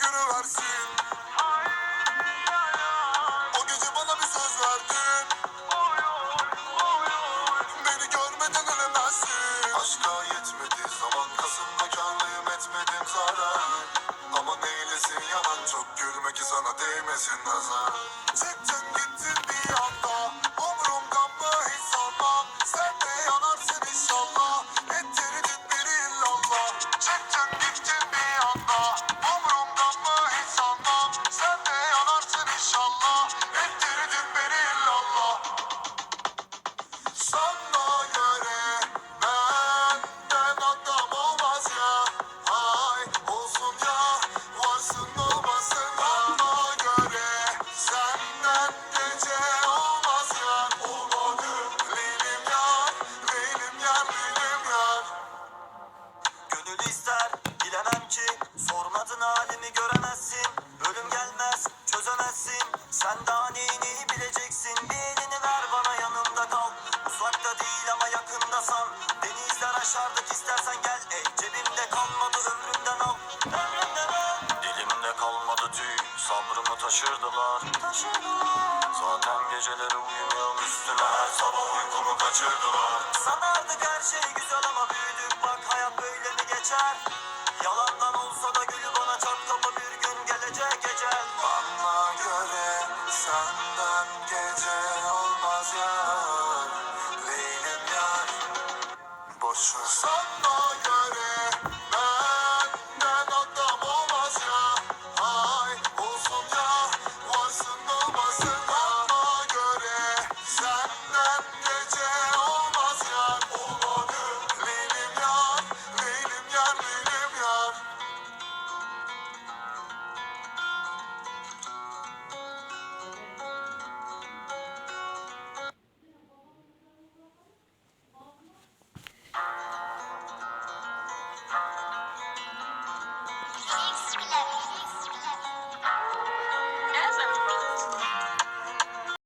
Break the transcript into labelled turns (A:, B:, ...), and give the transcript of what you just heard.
A: gönlüne göre versin O gece bana bir söz verdin. Beni görmeden ölemezsin. Aşka yetmedi zaman kasımda karlıyım etmedim zarar. Ama neylesin yalan çok gülme ki sana değmesin nazar. Çıktın gittin bir anda
B: aşardık istersen gel. Ey Cebimde kalmadı ömrümden al. Ömrümden al Dilimde kalmadı tüy Sabrımı taşırdılar. Zaten geceleri uyumuyorum üstüne Her sabah uykumu kaçırdılar. Sanardık her şey güzel ama büyüdük Bak hayat böyle mi geçer? Yalandan olsa da